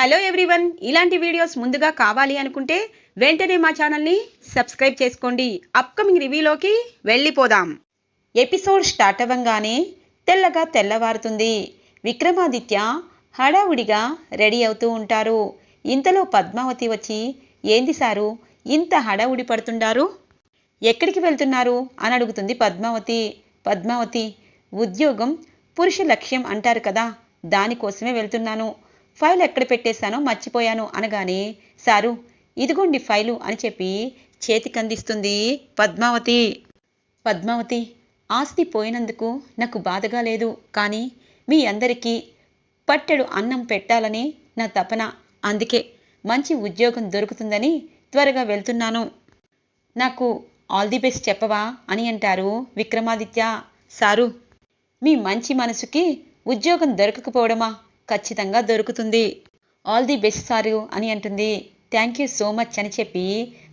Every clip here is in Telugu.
Hello everyone. ఇలాంటి వీడియోస్ ముందుగా కావాలి అనుకుంటే వెంటనే మా ఛానల్ని సబ్స్క్రైబ్ చేసుకోండి. అప్కమింగ్ రివ్యూలోకి వెళ్ళిపోదాం. ఎపిసోడ్ స్టార్ట్ అవ్వంగానే తెల్లగా తెల్లవారుతుంది. విక్రమాదిత్య హడావుడిగా రెడీ అవుతూ ఉంటారు. ఇంతలో పద్మావతి వచ్చి ఏంది సారు ఇంత హడావుడి పడుతుండారు? ఎక్కడికి వెళ్తున్నారు? అని అడుగుతుంది పద్మావతి. పద్మావతి ఉద్యోగం పురుష లక్ష్యం అంటారు కదా దానికోసమే వెళ్తున్నాను. ఫైల్ ఎక్కడ పెట్టేశానో మర్చిపోయాను అనగానే సారు ఇదిగోండి ఫైలు అని చెప్పి చేతికందిస్తుంది పద్మావతి. పద్మావతి ఆస్తి పోయినందుకు నాకు బాధగా లేదు కానీ మీ అందరికీ పట్టెడు అన్నం పెట్టాలని నా తపన. అందుకే మంచి ఉద్యోగం దొరుకుతుందని త్వరగా వెళ్తున్నాను. నాకు ఆల్ ది బెస్ట్ చెప్పవా అని అంటారు విక్రమాదిత్య. సారు మీ మంచి మనసుకి ఉద్యోగం దొరకకపోవడమా? ఖచ్చితంగా దొరుకుతుంది. ఆల్ ది బెస్ట్ సారు అని అంటుంది. థ్యాంక్ యూ సో మచ్ అని చెప్పి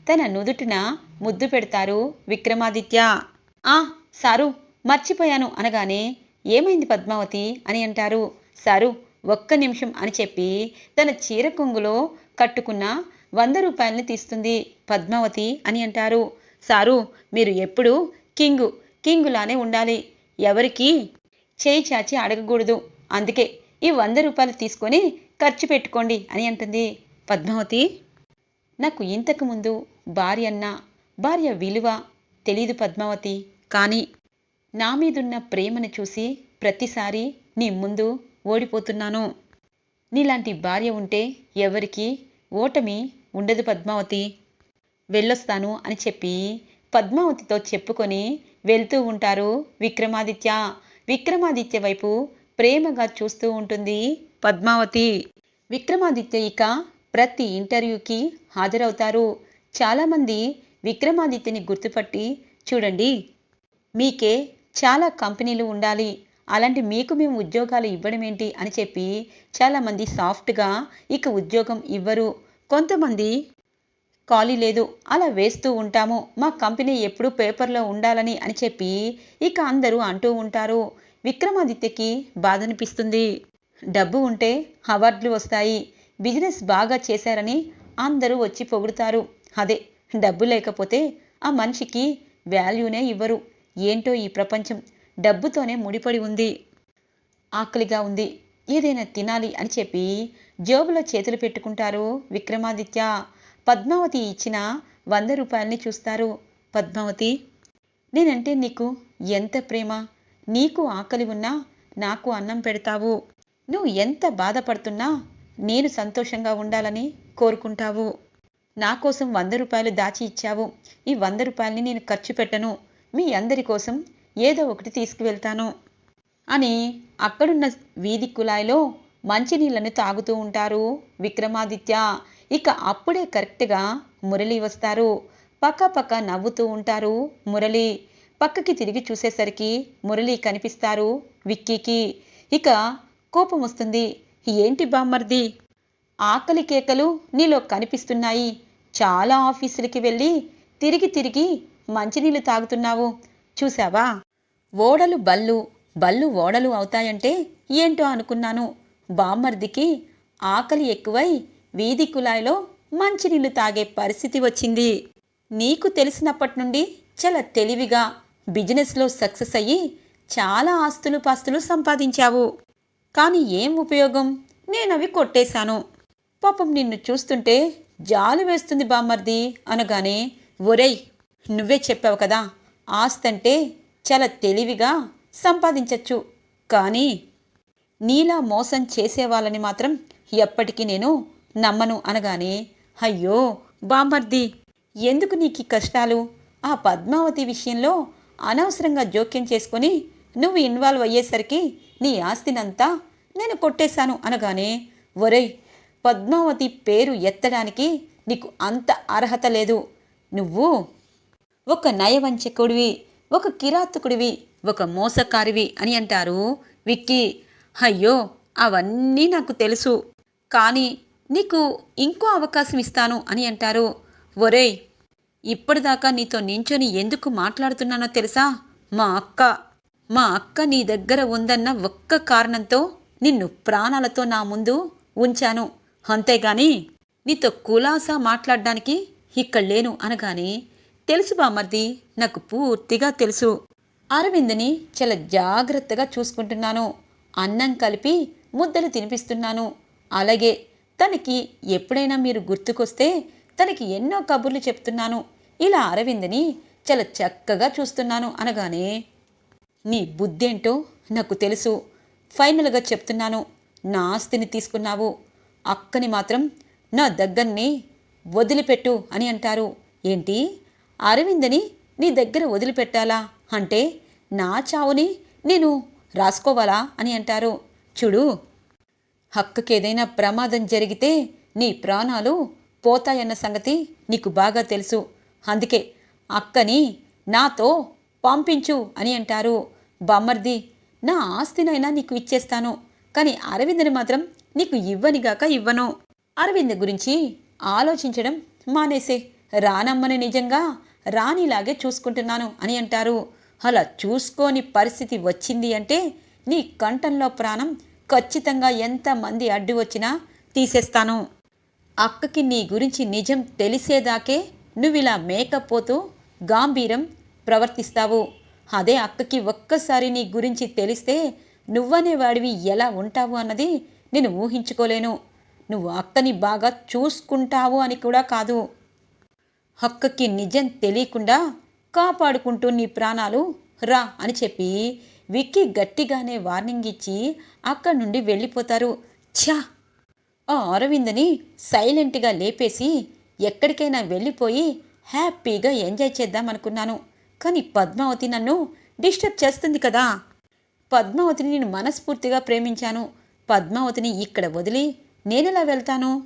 తన నుదుటిన ముద్దు పెడతారు విక్రమాదిత్య. ఆ సారు మర్చిపోయాను అనగానే ఏమైంది పద్మావతి అని అంటారు. సారు ఒక్క నిమిషం అని చెప్పి తన చీర కొంగులో కట్టుకున్న వంద రూపాయలని తీస్తుంది పద్మావతి అని అంటారు. సారు మీరు ఎప్పుడు కింగు కింగులానే ఉండాలి. ఎవరికి చేయి చాచి అడగకూడదు. అందుకే ఈ వంద రూపాయలు తీసుకొని ఖర్చు పెట్టుకోండి అని అంటుంది. పద్మావతి నాకు ఇంతకుముందు భార్య అన్న భార్య విలువ తెలీదు పద్మావతి కానీ నా మీదున్న ప్రేమను చూసి ప్రతిసారి నీ ముందు ఓడిపోతున్నాను. నీలాంటి భార్య ఉంటే ఎవరికి ఓటమి ఉండదు పద్మావతి. వెళ్ళొస్తాను అని చెప్పి పద్మావతితో చెప్పుకొని వెళ్తూ ఉంటారు విక్రమాదిత్య. విక్రమాదిత్య వైపు ప్రేమగా చూస్తూ ఉంటుంది. పద్మావతి విక్రమాదిత్య ఇక ప్రతి ఇంటర్వ్యూకి హాజరవుతారు. చాలామంది విక్రమాదిత్యని గుర్తుపట్టి చూడండి మీకే చాలా కంపెనీలు ఉండాలి. అలాంటి మీకు మేము ఉద్యోగాలు ఇవ్వడం ఏంటి? అని చెప్పి చాలామంది సాఫ్ట్గా ఇక ఉద్యోగం ఇవ్వరు. కొంతమంది ఖాళీ లేదు అలా వేస్తూ ఉంటాము. మా కంపెనీ ఎప్పుడూ పేపర్లో ఉండాలని అని చెప్పి ఇక అందరూ అంటూ ఉంటారు. విక్రమాదిత్యకి బాధ అనిపిస్తుంది డబ్బు ఉంటే అవార్డులు వస్తాయి. బిజినెస్ బాగా చేశారని అందరూ వచ్చి పొగుడుతారు. అదే డబ్బు లేకపోతే ఆ మనిషికి వాల్యూనే ఇవ్వరు. ఏంటో ఈ ప్రపంచం. డబ్బుతోనే ముడిపడి ఉంది. ఆకలిగా ఉంది. ఏదైనా తినాలి అని చెప్పి జోబులో చేతులు పెట్టుకుంటారు విక్రమాదిత్య. పద్మావతి ఇచ్చిన వంద రూపాయల్ని చూస్తారు. పద్మావతి నేనంటే నీకు ఎంత ప్రేమ? నీకు ఆకలి ఉన్నా నాకు అన్నం పెడతావు. నువ్వు ఎంత బాధపడుతున్నా నేను సంతోషంగా ఉండాలని కోరుకుంటావు. నా కోసం వంద రూపాయలు దాచి ఇచ్చావు. ఈ వంద రూపాయలని నేను ఖర్చు పెట్టను. మీ అందరి కోసం ఏదో ఒకటి తీసుకువెళ్తాను. అని అక్కడున్న వీధి కుళాయిలో మంచినీళ్ళను తాగుతూ ఉంటారు విక్రమాదిత్య. ఇక అప్పుడే కరెక్ట్గా మురళి వస్తారు. పక్క పక్క నవ్వుతూ ఉంటారు మురళి. పక్కకి తిరిగి చూసేసరికి మురళి కనిపిస్తారు విక్కీకి. ఇక కోపం వస్తుంది. ఏంటి బామ్మర్ది? ఆకలి కేకలు నీలో కనిపిస్తున్నాయి. చాలా ఆఫీసులకి వెళ్ళి తిరిగి తిరిగి మంచినీళ్ళు తాగుతున్నావు. చూసావా ఓడలు బళ్ళు బళ్ళు ఓడలు అవుతాయంటే ఏంటో అనుకున్నాను. బామ్మర్దికి ఆకలి ఎక్కువై వీధి కుళాయిలో మంచినీళ్ళు తాగే పరిస్థితి వచ్చింది. నీకు తెలిసినప్పటి నుండి చాలా తెలివిగా బిజినెస్లో సక్సెస్ అయ్యి చాలా ఆస్తులు పాస్తులు సంపాదించావు. కానీ ఏం ఉపయోగం? నేనవి కొట్టేశాను. పాపం నిన్ను చూస్తుంటే జాలి వేస్తుంది బామ్మర్ది అనగానే ఒరేయ్ నువ్వే చెప్పావు కదా ఆస్తంటే చాలా తెలివిగా సంపాదించచ్చు. కానీ నీలా మోసం చేసేవాళ్ళని మాత్రం ఎప్పటికీ నేను నమ్మను అనగానే అయ్యో బామ్మర్ది ఎందుకు నీకు కష్టాలు? ఆ పద్మావతి విషయంలో అనవసరంగా జోక్యం చేసుకొని నువ్వు ఇన్వాల్వ్ అయ్యేసరికి నీ ఆస్తినంతా నేను కొట్టేశాను అనగానే ఒరేయ్ పద్మావతి పేరు ఎత్తడానికి నీకు అంత అర్హత లేదు. నువ్వు ఒక నయవంచకుడివి ఒక కిరాతకుడివి ఒక మోసకారివి అని అంటారు విక్కీ. అయ్యో అవన్నీ నాకు తెలుసు కానీ నీకు ఇంకో అవకాశం ఇస్తాను అని అంటారు. ఒరేయ్ ఇప్పటిదాకా నీతో నించొని ఎందుకు మాట్లాడుతున్నానో తెలుసా? మా అక్క. మా అక్క నీ దగ్గర ఉందన్న ఒక్క కారణంతో నిన్ను ప్రాణాలతో నా ముందు ఉంచాను. అంతేగాని నీతో కులాసా మాట్లాడడానికి ఇక్కడ లేను అనగానే తెలుసు బామర్ది నాకు పూర్తిగా తెలుసు. అరవింద్ని చాలా జాగ్రత్తగా చూసుకుంటున్నాను. అన్నం కలిపి ముద్దలు తినిపిస్తున్నాను. అలాగే తనకి ఎప్పుడైనా మీరు గుర్తుకొస్తే తనకి ఎన్నో కబుర్లు చెప్తున్నాను. ఇలా అరవింద్ని చాలా చక్కగా చూస్తున్నాను అనగానే నీ బుద్ధేంటో నాకు తెలుసు. ఫైనల్గా చెప్తున్నాను నా ఆస్తిని తీసుకున్నావు. అక్కని మాత్రం నా దగ్గరని వదిలిపెట్టు అని అంటారు. ఏంటి? అరవిందని నీ దగ్గర వదిలిపెట్టాలా? అంటే నా చావుని నేను రాసుకోవాలా అని అంటారు. చూడు హక్కకేదైనా ప్రమాదం జరిగితే నీ ప్రాణాలు పోతాయన్న సంగతి నీకు బాగా తెలుసు. అందుకే అక్కని నాతో పంపించు అని అంటారు. బమ్మర్ది నా ఆస్తినైనా నీకు ఇచ్చేస్తాను కానీ అరవింద్ని మాత్రం నీకు ఇవ్వనిగాక ఇవ్వను. అరవింద్ గురించి ఆలోచించడం మానేసే. రానమ్మని నిజంగా రానిలాగే చూసుకుంటున్నాను అని అంటారు. అలా చూసుకోని పరిస్థితి వచ్చింది అంటే నీ కంఠంలో ప్రాణం ఖచ్చితంగా ఎంతమంది అడ్డు వచ్చినా తీసేస్తాను. అక్కకి నీ గురించి నిజం తెలిసేదాకే నువ్విలా మేకపోతూ గాంభీరం ప్రవర్తిస్తావు. అదే అక్కకి ఒక్కసారి నీ గురించి తెలిస్తే నువ్వనేవాడివి ఎలా ఉంటావు అన్నది నేను ఊహించుకోలేను. నువ్వు అక్కని బాగా చూసుకుంటావు అని కూడా కాదు. అక్కకి నిజం తెలియకుండా కాపాడుకుంటూ నీ ప్రాణాలు రా అని చెప్పి విక్కీ గట్టిగానే వార్నింగ్ ఇచ్చి అక్కడి నుండి వెళ్ళిపోతారు. ఛా! ఆ అరవిందని సైలెంట్గా లేపేసి ఎక్కడికైనా వెళ్ళిపోయి హ్యాపీగా ఎంజాయ్ చేద్దాం అనుకున్నాను. కానీ పద్మావతి నన్ను డిస్టర్బ్ చేస్తుంది కదా. పద్మావతిని నేను మనస్ఫూర్తిగా ప్రేమించాను. పద్మావతిని ఇక్కడ వదిలి నేనెలా వెళ్తాను?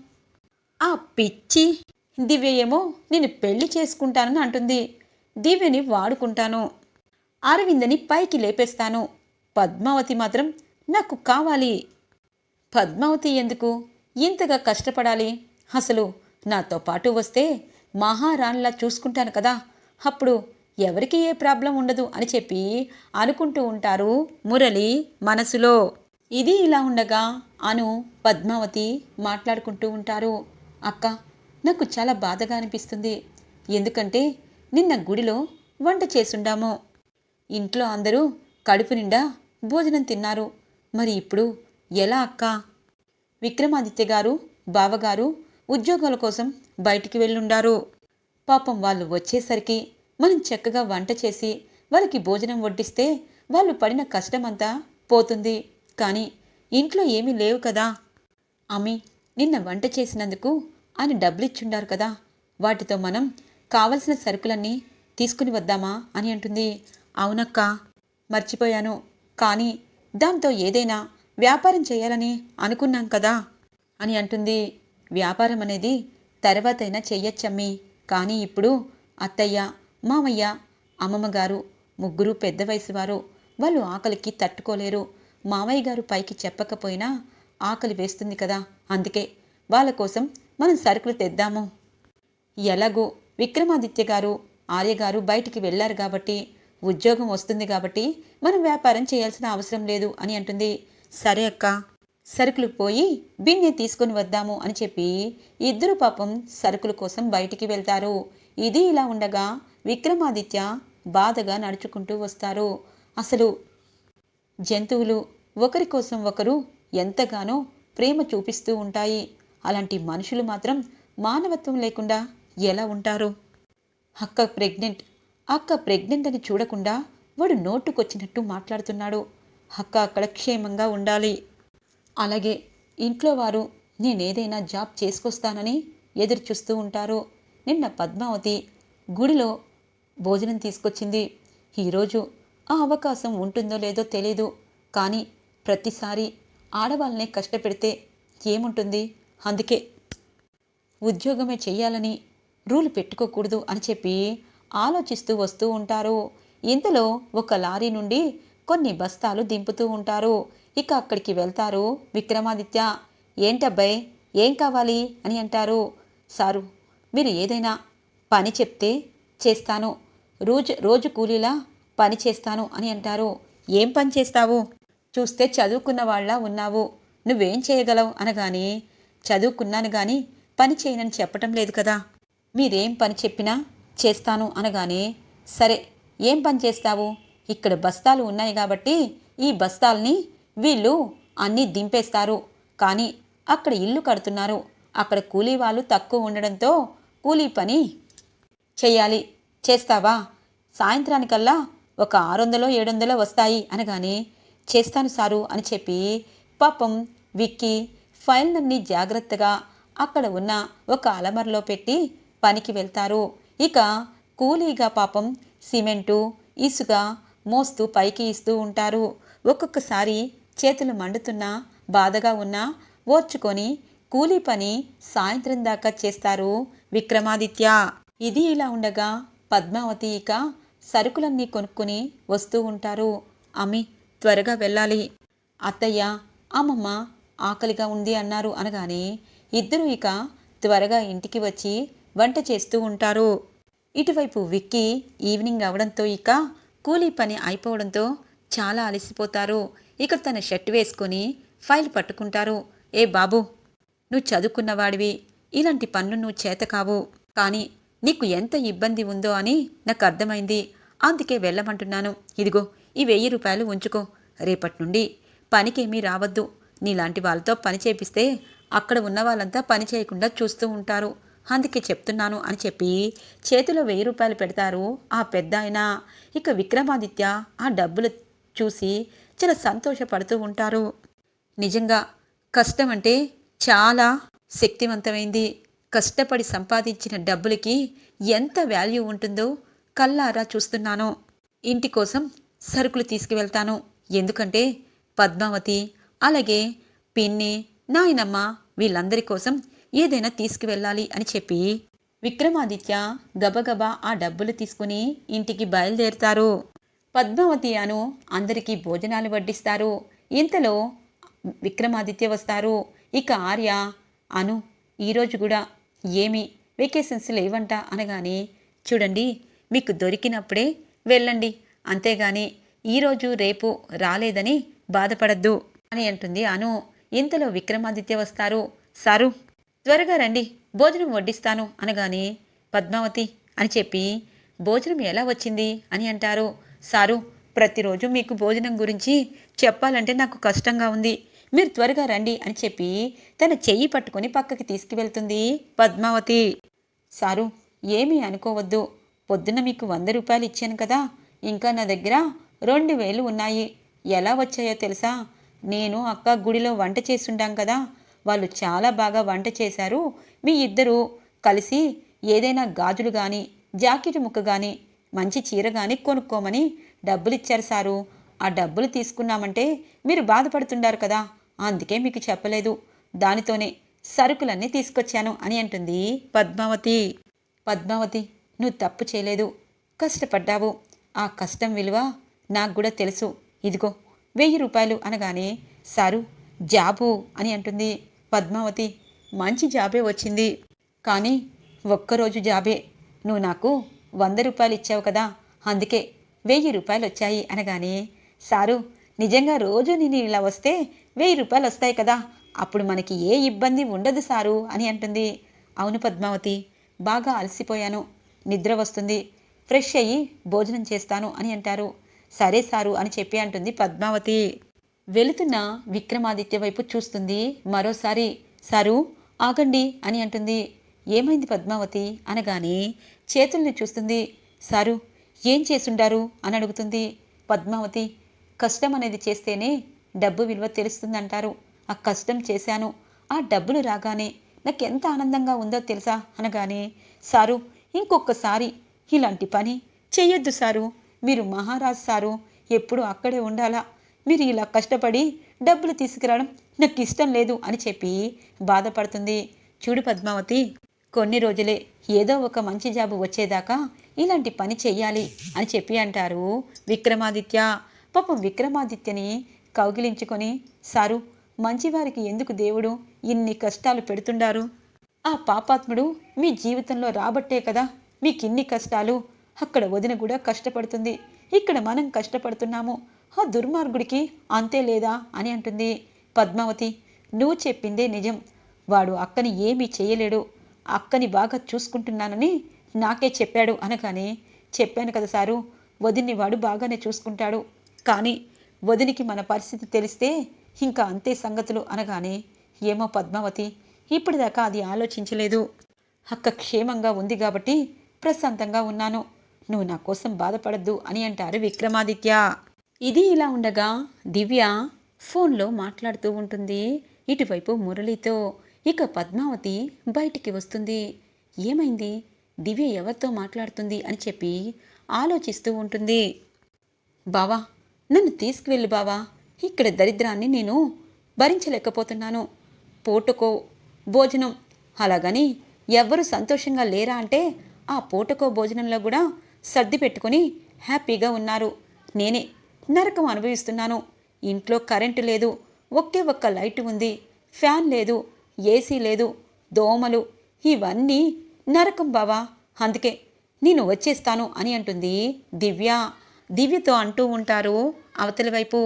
ఆ పిచ్చి దివ్య ఏమో నేను పెళ్ళి చేసుకుంటానని అంటుంది. దివ్యని వాడుకుంటాను. అరవిందని పైకి లేపేస్తాను. పద్మావతి మాత్రం నాకు కావాలి. పద్మావతి ఎందుకు? ఇంతగా కష్టపడాలి? అసలు నాతో పాటు వస్తే మహారాణిలా చూసుకుంటాను కదా. అప్పుడు ఎవరికి ఏ ప్రాబ్లం ఉండదు అని చెప్పి అనుకుంటూ ఉంటారు మురళి మనసులో. ఇది ఇలా ఉండగా అను పద్మావతి మాట్లాడుకుంటూ ఉంటారు. అక్క నాకు చాలా బాధగా అనిపిస్తుంది. ఎందుకంటే నిన్న గుడిలో వంట చేసుండాము. ఇంట్లో అందరూ కడుపు నిండా భోజనం తిన్నారు. మరి ఇప్పుడు ఎలా అక్క? విక్రమాదిత్య గారు బావగారు ఉద్యోగాల కోసం బయటికి వెళ్ళుండారు. పాపం వాళ్ళు వచ్చేసరికి మనం చక్కగా వంట చేసి వాళ్ళకి భోజనం వడ్డిస్తే వాళ్ళు పడిన కష్టమంతా పోతుంది. కానీ ఇంట్లో ఏమీ లేవు కదా. అమ్మి నిన్న వంట చేసినందుకు ఆయన డబ్బులిచ్చుండారు కదా. వాటితో మనం కావలసిన సరుకులన్నీ తీసుకుని వద్దామా అని అంటుంది. అవునక్క మర్చిపోయాను. కానీ దాంతో ఏదైనా వ్యాపారం చేయాలని అనుకున్నాం కదా అని అంటుంది. వ్యాపారం అనేది తర్వాతైనా చెయ్యొచ్చమ్మి కానీ ఇప్పుడు అత్తయ్య మామయ్య అమ్మమ్మ గారు ముగ్గురు పెద్ద వయసు వారు వాళ్ళు ఆకలికి తట్టుకోలేరు. మామయ్య గారు పైకి చెప్పకపోయినా ఆకలి వేస్తుంది కదా. అందుకే వాళ్ళ కోసం మనం సరుకులు తెద్దాము. ఎలాగో విక్రమాదిత్య గారు ఆర్య గారు బయటికి వెళ్ళారు కాబట్టి ఉద్యోగం వస్తుంది కాబట్టి మనం వ్యాపారం చేయాల్సిన అవసరం లేదు అని అంటుంది. సరే అక్క సరుకులు పోయి బిన్నె తీసుకొని వద్దాము అని చెప్పి ఇద్దరు పాపం సరుకుల కోసం బయటికి వెళ్తారు. ఇది ఇలా ఉండగా విక్రమాదిత్య బాధగా నడుచుకుంటూ వస్తారు. అసలు జంతువులు ఒకరి కోసం ఒకరు ఎంతగానో ప్రేమ చూపిస్తూ ఉంటాయి. అలాంటి మనుషులు మాత్రం మానవత్వం లేకుండా ఎలా ఉంటారు? అక్క ప్రెగ్నెంట్ అక్క ప్రెగ్నెంట్ అని చూడకుండా వాడు నోటుకొచ్చినట్టు మాట్లాడుతున్నాడు. అక్క అక్కడ క్షేమంగా ఉండాలి. అలాగే ఇంట్లో వారు నేనేదైనా జాబ్ చేసుకొస్తానని ఎదురు చూస్తూ ఉంటారు. నిన్న పద్మావతి గుడిలో భోజనం తీసుకొచ్చింది. ఈరోజు ఆ అవకాశం ఉంటుందో లేదో తెలీదు. కానీ ప్రతిసారి ఆడవాళ్ళనే కష్టపెడితే ఏముంటుంది? అందుకే ఉద్యోగమే చెయ్యాలని రూల్ పెట్టుకోకూడదు అని చెప్పి ఆలోచిస్తూ వస్తూ ఉంటారు. ఇంతలో ఒక లారీ నుండి కొన్ని బస్తాలు దింపుతూ ఉంటారు. ఇక అక్కడికి వెళ్తారు విక్రమాదిత్య. ఏంటబ్బాయ్ ఏం కావాలి? అని అంటారు. సారు మీరు ఏదైనా పని చెప్తే చేస్తాను. రోజు రోజు కూలీలా పని చేస్తాను అని అంటారు. ఏం పని చేస్తావు? చూస్తే చదువుకున్న వాళ్ళ ఉన్నావు. నువ్వేం చేయగలవు? అనగానే చదువుకున్నాను గాని పని చేయనని చెప్పటం లేదు కదా. మీరేం పని చెప్పినా చేస్తాను అనగానే సరే ఏం పని చేస్తావు? ఇక్కడ బస్తాలు ఉన్నాయి కాబట్టి ఈ బస్తాల్ని వీళ్ళు అన్నీ దింపేస్తారు. కానీ అక్కడ ఇల్లు కడుతున్నారు. అక్కడ కూలీ వాళ్ళు తక్కువ ఉండడంతో కూలీ పని చేయాలి. చేస్తావా? సాయంత్రానికల్లా ఒక ఆరు వందలో ఏడు వందలో వస్తాయి అనగానే చేస్తాను సారు అని చెప్పి పాపం విక్కి ఫైల్నన్నీ జాగ్రత్తగా అక్కడ ఉన్న ఒక అలమరలో పెట్టి పనికి వెళ్తారు. ఇక కూలీగా పాపం సిమెంటు ఇసుక మోస్తూ పైకి ఇస్తూ ఉంటారు. ఒక్కొక్కసారి చేతులు మండుతున్నా బాధగా ఉన్నా ఓర్చుకొని కూలీ పని సాయంత్రం దాకా చేస్తారు విక్రమాదిత్య. ఇది ఇలా ఉండగా పద్మావతి ఇక సరుకులన్నీ కొనుక్కుని వస్తూ ఉంటారు. అమ్మి త్వరగా వెళ్ళాలి. అత్తయ్య అమ్మమ్మ ఆకలిగా ఉంది అన్నారు అనగానే ఇద్దరూ ఇక త్వరగా ఇంటికి వచ్చి వంట చేస్తూ ఉంటారు. ఇటువైపు విక్కీ ఈవినింగ్ అవడంతో ఇక కూలీ పని అయిపోవడంతో చాలా అలసిపోతారు. ఇక తన షర్ట్ వేసుకొని ఫైల్ పట్టుకుంటారు. ఏ బాబు నువ్వు చదువుకున్నవాడివి. ఇలాంటి పనులు నువ్వు చేతకావు. కానీ నీకు ఎంత ఇబ్బంది ఉందో అని నాకు అర్థమైంది. అందుకే వెళ్ళమంటున్నాను. ఇదిగో ఈ వెయ్యి రూపాయలు ఉంచుకో. రేపటి నుండి పనికేమీ రావద్దు. నీలాంటి వాళ్ళతో పని చేపిస్తే అక్కడ ఉన్న వాళ్ళంతా పని చేయకుండా చూస్తూ ఉంటారు. అందుకే చెప్తున్నాను అని చెప్పి చేతిలో వెయ్యి రూపాయలు పెడతారు ఆ పెద్ద ఆయన ఇక విక్రమాదిత్య ఆ డబ్బులు చూసి చాలా సంతోషపడుతూ ఉంటారు. నిజంగా కష్టం అంటే చాలా శక్తివంతమైంది. కష్టపడి సంపాదించిన డబ్బులకి ఎంత వాల్యూ ఉంటుందో కల్లారా చూస్తున్నాను. ఇంటి కోసం సరుకులు తీసుకువెళ్తాను. ఎందుకంటే పద్మావతి అలాగే పిన్ని నాయనమ్మ వీళ్ళందరి కోసం ఏదైనా తీసుకువెళ్ళాలి అని చెప్పి విక్రమాదిత్య గబగబా ఆ డబ్బులు తీసుకుని ఇంటికి బయలుదేరుతారు. పద్మావతి అను అందరికీ భోజనాలు వడ్డిస్తారు. ఇంతలో విక్రమాదిత్య వస్తారు. ఇక ఆర్య అను ఈరోజు కూడా ఏమి వెకేషన్స్ లేవంట అనగానే చూడండి మీకు దొరికినప్పుడే వెళ్ళండి. అంతేగాని ఈరోజు రేపు రాలేదని బాధపడద్దు అని అంటుంది అను. ఇంతలో విక్రమాదిత్య వస్తారు. సారు త్వరగా రండి భోజనం వడ్డిస్తాను అనగానే పద్మావతి అని చెప్పి భోజనం ఎలా వచ్చింది అని అంటారు. సారు ప్రతిరోజు మీకు భోజనం గురించి చెప్పాలంటే నాకు కష్టంగా ఉంది. మీరు త్వరగా రండి అని చెప్పి తన చెయ్యి పట్టుకొని పక్కకి తీసుకువెళ్తుంది పద్మావతి. సారు ఏమీ అనుకోవద్దు. పొద్దున్న మీకు వంద రూపాయలు ఇచ్చాను కదా ఇంకా నా దగ్గర రెండు వేలు ఉన్నాయి. ఎలా వచ్చాయో తెలుసా? నేను అక్క గుడిలో వంట చేస్తుంటాం కదా వాళ్ళు చాలా బాగా వంట చేశారు. మీ ఇద్దరూ కలిసి ఏదైనా గాజులు కానీ జాకెట్ ముక్క కానీ మంచి చీర కానీ కొనుక్కోమని డబ్బులు ఇచ్చారు సారు. ఆ డబ్బులు తీసుకున్నామంటే మీరు బాధపడుతుండారు కదా. అందుకే మీకు చెప్పలేదు. దానితోనే సరుకులన్నీ తీసుకొచ్చాను అని అంటుంది పద్మావతి. పద్మావతి నువ్వు తప్పు చేయలేదు. కష్టపడ్డావు. ఆ కష్టం విలువ నాకు కూడా తెలుసు. ఇదిగో వెయ్యి రూపాయలు అనగానే సారు జాబు అని అంటుంది. పద్మావతి మంచి జాబే వచ్చింది. కానీ ఒక్కరోజు జాబే. నువ్వు నాకు వంద రూపాయలు ఇచ్చావు కదా అందుకే వెయ్యి రూపాయలు వచ్చాయి అనగానే సారు నిజంగా రోజు నేను ఇలా వస్తే వెయ్యి రూపాయలు వస్తాయి కదా అప్పుడు మనకి ఏ ఇబ్బంది ఉండదు సారు అని అంటుంది. అవును పద్మావతి బాగా అలసిపోయాను. నిద్ర వస్తుంది. ఫ్రెష్ అయ్యి భోజనం చేస్తాను అని అంటారు. సరే సారు అని చెప్పి అంటుంది పద్మావతి. వెళుతున్న విక్రమాదిత్య వైపు చూస్తుంది. మరోసారి సారు ఆగండి అని అంటుంది. ఏమైంది పద్మావతి? అనగానే చేతుల్ని చూస్తుంది. సారు ఏం చేసుండారు? అని అడుగుతుంది. పద్మావతి కష్టం అనేది చేస్తేనే డబ్బు విలువ తెలుస్తుందంటారు. ఆ కష్టం చేశాను. ఆ డబ్బులు రాగానే నాకు ఎంత ఆనందంగా ఉందో తెలుసా? అనగానే సారు ఇంకొకసారి ఇలాంటి పని చెయ్యొద్దు సారు. మీరు మహారాజ్ సారు. ఎప్పుడు అక్కడే ఉండాలా? మీరు ఇలా కష్టపడి డబ్బులు తీసుకురావడం నాకు ఇష్టం లేదు అని చెప్పి బాధపడుతుంది. చూడు పద్మావతి కొన్ని రోజులే ఏదో ఒక మంచి జాబు వచ్చేదాకా ఇలాంటి పని చెయ్యాలి అని చెప్పి అంటారు విక్రమాదిత్య. పాపం విక్రమాదిత్యని కౌగిలించుకొని సారు మంచివారికి ఎందుకు దేవుడు ఇన్ని కష్టాలు పెడుతుండారు? ఆ పాపాత్ముడు మీ జీవితంలో రాబట్టే కదా మీకు ఇన్ని కష్టాలు. అక్కడ వదిన కూడా కష్టపడుతుంది. ఇక్కడ మనం కష్టపడుతున్నాము. ఆ దుర్మార్గుడికి అంతే లేదా అని అంటుంది పద్మావతి. నువ్వు చెప్పిందే నిజం. వాడు అక్కని ఏమీ చేయలేడు. అక్కని బాగా చూసుకుంటున్నానని నాకే చెప్పాడు అనగానే చెప్పాను కదా సారు వదిన్ని వాడు బాగానే చూసుకుంటాడు. కానీ వదినికి మన పరిస్థితి తెలిస్తే ఇంకా అంతే సంగతులు అనగానే ఏమో పద్మావతి ఇప్పటిదాకా అది ఆలోచించలేదు. అక్క క్షేమంగా ఉంది కాబట్టి ప్రశాంతంగా ఉన్నాను. నువ్వు నా కోసం బాధపడద్దు అని అంటారు విక్రమాదిత్య. ఇది ఇలా ఉండగా దివ్య ఫోన్లో మాట్లాడుతూ ఉంటుంది. ఇటువైపు మురళితో. ఇక పద్మావతి బయటికి వస్తుంది. ఏమైంది? దివ్య ఎవరితో మాట్లాడుతుంది అని చెప్పి ఆలోచిస్తూ ఉంటుంది. బావా నన్ను తీసుకువెళ్ళు బావా. ఇక్కడ దరిద్రాన్ని నేను భరించలేకపోతున్నాను. పూటకో భోజనం. అలాగని ఎవ్వరు సంతోషంగా లేరా అంటే ఆ పూటకో భోజనంలో కూడా సర్ది పెట్టుకుని హ్యాపీగా ఉన్నారు. నేనే నరకం అనుభవిస్తున్నాను. ఇంట్లో కరెంటు లేదు. ఒకే ఒక్క లైట్ ఉంది. ఫ్యాన్ లేదు. ఏసీ లేదు. దోమలు. ఇవన్నీ నరకం బావా. అందుకే నేను వచ్చేస్తాను అని అంటుంది దివ్య. దివ్యతో అంటూ ఉంటారు అవతల వైపు.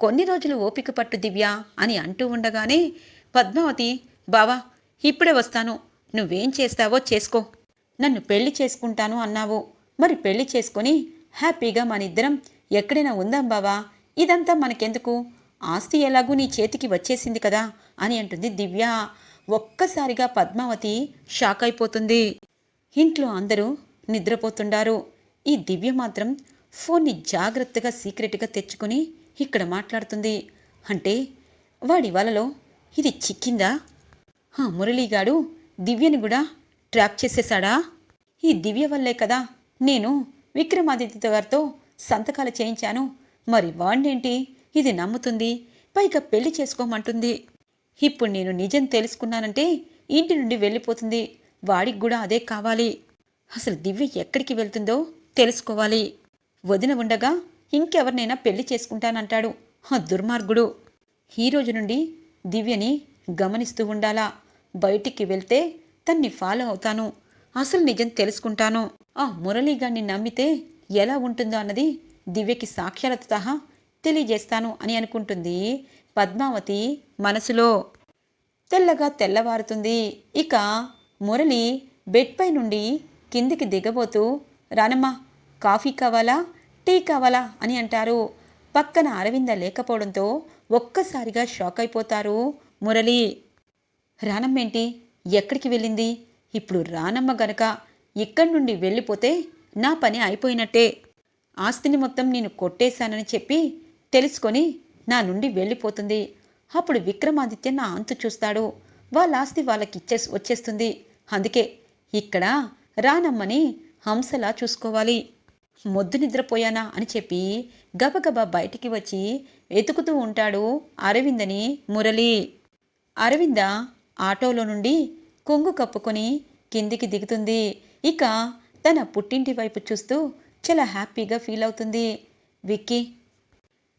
కొన్ని రోజులు ఓపిక పట్టు దివ్య అని అంటూ ఉండగానే పద్మావతి బావా ఇప్పుడే వస్తాను. నువ్వేం చేస్తావో చేసుకో. నన్ను పెళ్ళి చేసుకుంటాను అన్నావు. మరి పెళ్ళి చేసుకొని హ్యాపీగా మన ఇద్దరం ఎక్కడైనా ఉందాం బావా? ఇదంతా మనకెందుకు? ఆస్తి ఎలాగూ నీ చేతికి వచ్చేసింది కదా అని అంటుంది దివ్య. ఒక్కసారిగా పద్మావతి షాక్ అయిపోతుంది. ఇంట్లో అందరూ నిద్రపోతుండారు. ఈ దివ్య మాత్రం ఫోన్ని జాగ్రత్తగా సీక్రెట్గా తెచ్చుకొని ఇక్కడ మాట్లాడుతుంది. అంటే వాడి వలలో ఇది చిక్కిందా? ఆ మురళీగాడు దివ్యని కూడా ట్రాప్ చేసేశాడా? ఈ దివ్య వల్లే కదా నేను విక్రమాదిత్య గారితో సంతకాలు చేయించాను. మరి వాణ్ణేంటి? ఇది నమ్ముతుంది. పైగా పెళ్ళి చేసుకోమంటుంది. ఇప్పుడు నేను నిజం తెలుసుకున్నానంటే ఇంటి నుండి వెళ్ళిపోతుంది. వాడికి కూడా అదే కావాలి. అసలు దివ్య ఎక్కడికి వెళ్తుందో తెలుసుకోవాలి. వదిన ఉండగా ఇంకెవరినైనా పెళ్ళి చేసుకుంటానంటాడు ఆ దుర్మార్గుడు. ఈ రోజు నుండి దివ్యని గమనిస్తూ ఉండాలా? బయటికి వెళ్తే తన్ని ఫాలో అవుతాను. అసలు నిజం తెలుసుకుంటాను. ఆ మురళీగాన్ని నమ్మితే ఎలా ఉంటుందో అన్నది దివ్యకి సాక్ష్యాలతో సహా తెలియజేస్తాను అని అనుకుంటుంది పద్మావతి మనసులో. తెల్లగా తెల్లవారుతుంది. ఇక మురళి బెడ్పై నుండి కిందికి దిగబోతూ రానమ్మా కాఫీ కావాలా టీ కావాలా అని అంటారు. పక్కన అరవింద లేకపోవడంతో ఒక్కసారిగా షాక్ అయిపోతారు మురళి. రానమ్మేంటి? ఎక్కడికి వెళ్ళింది? ఇప్పుడు రానమ్మ గనక ఇక్కడి నుండి వెళ్ళిపోతే నా పని అయిపోయినట్టే. ఆస్తిని మొత్తం నేను కొట్టేశానని చెప్పి తెలుసుకొని నా నుండి వెళ్ళిపోతుంది. అప్పుడు విక్రమాదిత్య నా అంతు చూస్తాడు. వాళ్ళ ఆస్తి వాళ్ళకిచ్చే వచ్చేస్తుంది. అందుకే ఇక్కడ రానమ్మని హంసలా చూసుకోవాలి. మొద్దు నిద్రపోయానా అని చెప్పి గబగబా బయటికి వచ్చి వెతుకుతూ ఉంటాడు అరవిందని మురళి. అరవింద ఆటోలో నుండి కొంగు కప్పుకొని కిందికి దిగుతుంది. ఇక తన పుట్టింటి వైపు చూస్తూ చాలా హ్యాపీగా ఫీల్ అవుతుంది. విక్కీ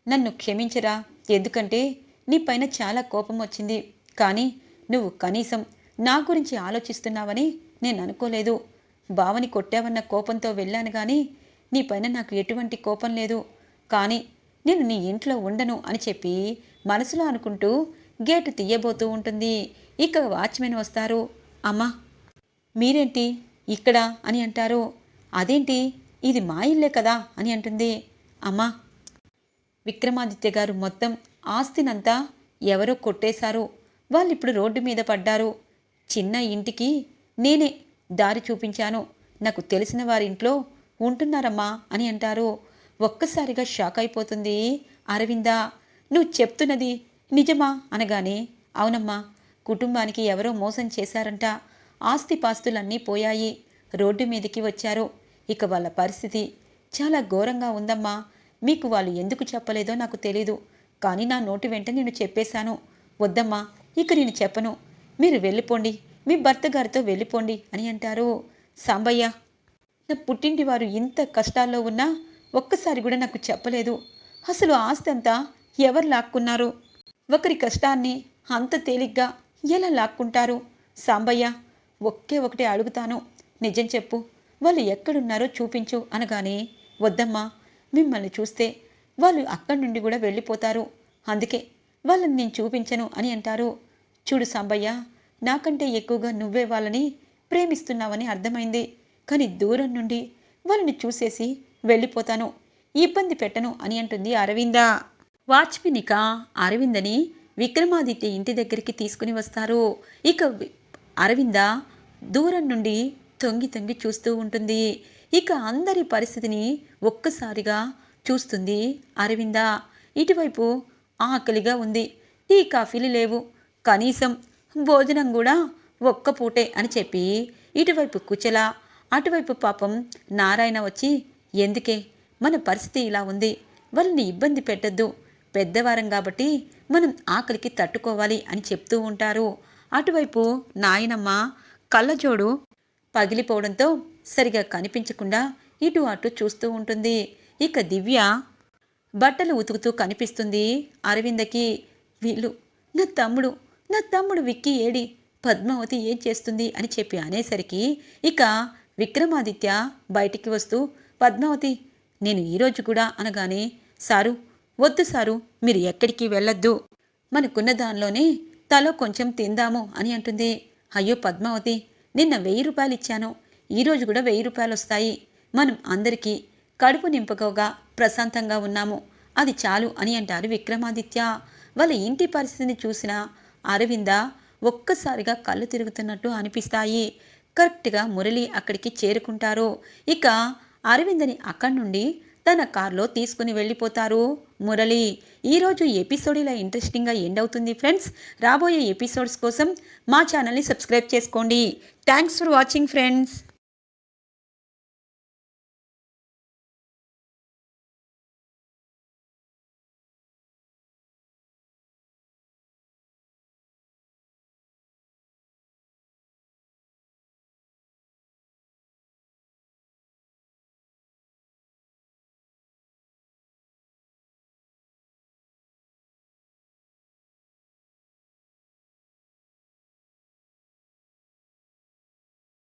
నన్ను క్షమించరా. ఎందుకంటే నీ పైన చాలా కోపం వచ్చింది. కానీ నువ్వు కనీసం నా గురించి ఆలోచిస్తున్నావని నేను అనుకోలేదు. బావని కొట్టావన్న కోపంతో వెళ్ళాను కానీ నీ పైన నాకు ఎటువంటి కోపం లేదు. కానీ నేను నీ ఇంట్లో ఉండను అని చెప్పి మనసులో అనుకుంటూ గేటు తీయబోతూ ఉంటుంది. ఇక వాచ్మెన్ వస్తారు. అమ్మా మీరేంటి? ఇక్కడ అని అంటారు. అదేంటి? ఇది మా ఇల్లే కదా అని అంటుంది. అమ్మా! విక్రమాదిత్య గారు మొత్తం ఆస్తినంతా ఎవరో కొట్టేశారు. వాళ్ళిప్పుడు రోడ్డు మీద పడ్డారు. చిన్న ఇంటికి నేనే దారి చూపించాను. నాకు తెలిసిన వారింట్లో ఉంటున్నారమ్మా అని అంటారు. ఒక్కసారిగా షాక్ అయిపోతుంది అరవిందా. నువ్వు చెప్తున్నది నిజమా? అనగానే అవునమ్మా కుటుంబానికి ఎవరో మోసం చేశారంట. ఆస్తిపాస్తులన్నీ పోయాయి. రోడ్డు మీదకి వచ్చారు. ఇక వాళ్ళ పరిస్థితి చాలా ఘోరంగా ఉందమ్మా. మీకు వాళ్ళు ఎందుకు చెప్పలేదో నాకు తెలీదు. కానీ నా నోటి వెంట నేను చెప్పేశాను. వద్దమ్మా ఇక నేను చెప్పను. మీరు వెళ్ళిపోండి. మీ భర్త గారితో వెళ్ళిపోండి అని అంటారు. సాంబయ్య నా పుట్టింటి వారు ఇంత కష్టాల్లో ఉన్నా ఒక్కసారి కూడా నాకు చెప్పలేదు. అసలు ఆస్తి అంతా ఎవరు లాక్కున్నారు? ఒకరి కష్టాన్ని అంత తేలిగ్గా ఎలా లాక్కుంటారు? సాంబయ్య ఒకే ఒకటి అడుగుతాను. నిజం చెప్పు. వాళ్ళు ఎక్కడున్నారో చూపించు అనగానే వద్దమ్మా మిమ్మల్ని చూస్తే వాళ్ళు అక్కడి నుండి కూడా వెళ్ళిపోతారు. అందుకే వాళ్ళని నేను చూపించను అని అంటారు. చూడు సాంబయ్య నాకంటే ఎక్కువగా నువ్వే వాళ్ళని ప్రేమిస్తున్నావని అర్థమైంది. కానీ దూరం నుండి వాళ్ళని చూసేసి వెళ్ళిపోతాను. ఇబ్బంది పెట్టను అని అంటుంది అరవింద. వాచ్మినిక అరవిందని విక్రమాదిత్య ఇంటి దగ్గరికి తీసుకుని వస్తారు. ఇక అరవింద దూరం నుండి తొంగి తొంగి చూస్తూ ఉంటుంది. ఇక అందరి పరిస్థితిని ఒక్కసారిగా చూస్తుంది అరవింద. ఇటువైపు ఆకలిగా ఉంది. ఈ కాఫీలు లేవు. కనీసం భోజనం కూడా ఒక్క పూటే అని చెప్పి ఇటువైపు కుచల అటువైపు పాపం నారాయణ వచ్చి ఎందుకే? మన పరిస్థితి ఇలా ఉంది. వాళ్ళని ఇబ్బంది పెట్టద్దు. పెద్దవారం కాబట్టి మనం ఆకలికి తట్టుకోవాలి అని చెప్తూ ఉంటారు. అటువైపు నాయనమ్మ కళ్ళజోడు పగిలిపోవడంతో సరిగా కనిపించకుండా ఇటు అటు చూస్తూ ఉంటుంది. ఇక దివ్య బట్టలు ఉతుకుతూ కనిపిస్తుంది. అరవిందకి వీళ్ళు నా తమ్ముడు నా తమ్ముడు విక్కి ఏడి పద్మావతి ఏం చేస్తుంది? అని చెప్పి అనేసరికి ఇక విక్రమాదిత్య బయటికి వస్తూ పద్మావతి నేను ఈరోజు కూడా అనగానే సారు వద్దు సారు మీరు ఎక్కడికి వెళ్ళొద్దు. మనకున్న దానిలోనే తలో కొంచెం తిందాము అని అంటుంది. అయ్యో పద్మావతి నిన్న వెయ్యి రూపాయలు ఇచ్చాను. ఈరోజు కూడా వెయ్యి రూపాయలు వస్తాయి. మనం అందరికీ కడుపు నింపుకోగా ప్రశాంతంగా ఉన్నాము. అది చాలు అని అంటారు విక్రమాదిత్య. వాళ్ళ ఇంటి పరిస్థితిని చూసిన అరవింద ఒక్కసారిగా కళ్ళు తిరుగుతున్నట్టు అనిపిస్తాయి. కరెక్ట్గా మురళి అక్కడికి చేరుకుంటారు. ఇక అరవిందని అక్కడి నుండి తన కార్లో తీసుకుని వెళ్ళిపోతారు. మురళి ఈరోజు ఎపిసోడ్ ఇలా ఇంట్రెస్టింగ్గా ఎండ్ అవుతుంది ఫ్రెండ్స్. రాబోయే ఎపిసోడ్స్ కోసం మా ఛానల్ని సబ్స్క్రైబ్ చేసుకోండి. Thanks for watching friends.